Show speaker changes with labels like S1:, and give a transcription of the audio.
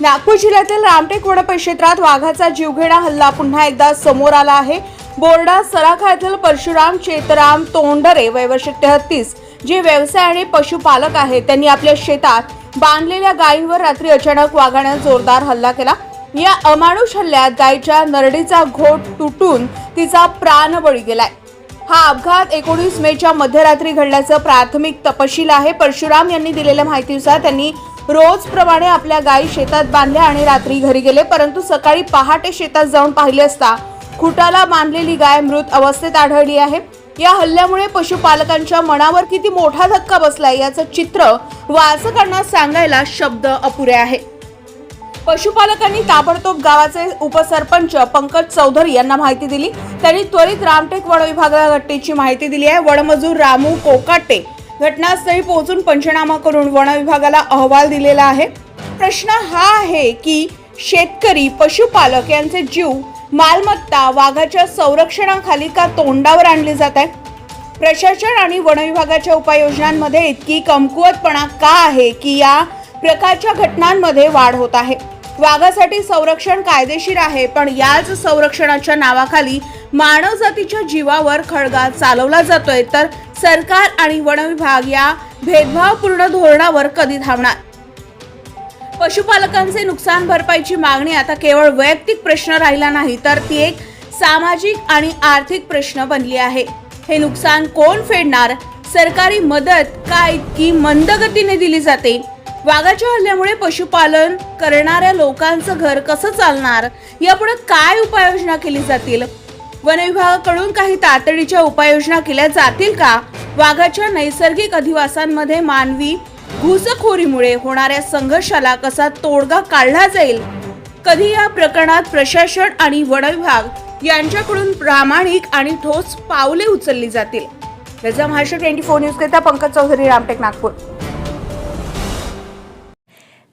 S1: नागपूर जिल्ह्यातील रामटेक वन क्षेत्रात वाघाचा जीवघेणा हल्ला पुन्हा एकदा समोर आला आहे. बोर्डा सराखा येथील परशुराम चेतराम तोंडरे वयवर्ष तेहतीस जे व्यवसाय आणि पशुपालक आहेत त्यांनी आपल्या शेतात बांधलेल्या गायींवर रात्री अचानक वाघानं जोरदार हल्ला केला. या अमानुष हल्ल्यात गायीच्या नरडीचा घोट तुटून तिचा प्राणबळी गेलाय. हा अपघात एकोणीस मेच्या मध्यरात्री घडल्याचं प्राथमिक तपशील आहे. परशुराम यांनी दिलेल्या माहितीनुसार त्यांनी रोजप्रमाणे आपल्या गायी शेतात बांधल्या आणि रात्री घरी गेले परंतु सकाळी पहाटे शेतात जाऊन पाहिले असता खुटाला बांधलेली गाय मृत अवस्थेत आढळली आहे. या हल्ल्यामुळे पशुपालकांच्या मनावर किती मोठा धक्का बसलाय याचं चित्र वाचकांना सांगायला शब्द अपुरे आहे. पशुपालकांनी ताबडतोब गावाचे उपसरपंच पंकज चौधरी यांना माहिती दिली. त्यांनी त्वरित रामटेक वन विभागाला घटनेची माहिती दिली आहे. वनमजूर रामू कोकाटे घटनास्थळी पोहोचून पंचनामा करून वन विभागाला अहवाल दिलेला आहे. प्रश्न हा आहे की शेतकरी पशुपालक यांचे जीव मालमत्ता वाघाच्या संरक्षणाखाली का तोंडावर आणली जात आहे प्रशासन आणि वनविभागाच्या उपाययोजनांमध्ये इतकी कमकुवतपणा का आहे की या प्रकारच्या घटनांमध्ये वाढ होत आहे? वाघासाठी संरक्षण कायदेशीर आहे पण याच संरक्षणाच्या नावाखाली मानवजातीच्या जीवावर खळगा चालवला जातोय. तर सरकार आणि वनविभाग या भेदभावपूर्ण धोरणावर कधी थांबणार पशुपालकांचे नुकसान भरपाईची मागणी आता केवळ वैयक्तिक प्रश्न राहिला नाही तर ती एक सामाजिक आणि आर्थिक प्रश्न बनली आहे. हे नुकसान कोण फेडणार? सरकारी मदत का इतकी मंदगतीने दिली जाते? वाघाच्या हल्ल्यामुळे पशुपालन करणाऱ्या लोकांचं घर कसं चालणार? यापुढे काय उपाययोजना केली जातील? वन विभागाकडून काही तातडीच्या उपाययोजना केल्या जातील का? वाघाच्या नैसर्गिक अधिवासांमध्ये मानवी घुसखोरीमुळे होणाऱ्या संघर्षाला कसा तोडगा काढला जाईल? कधी या प्रकरणात प्रशासन आणि वन विभाग यांच्याकडून प्रामाणिक आणि ठोस पावले उचलली जातील? त्याचा महाराष्ट्र ट्वेंटी फोर न्यूज करता पंकज चौधरी रामटेक नागपूर.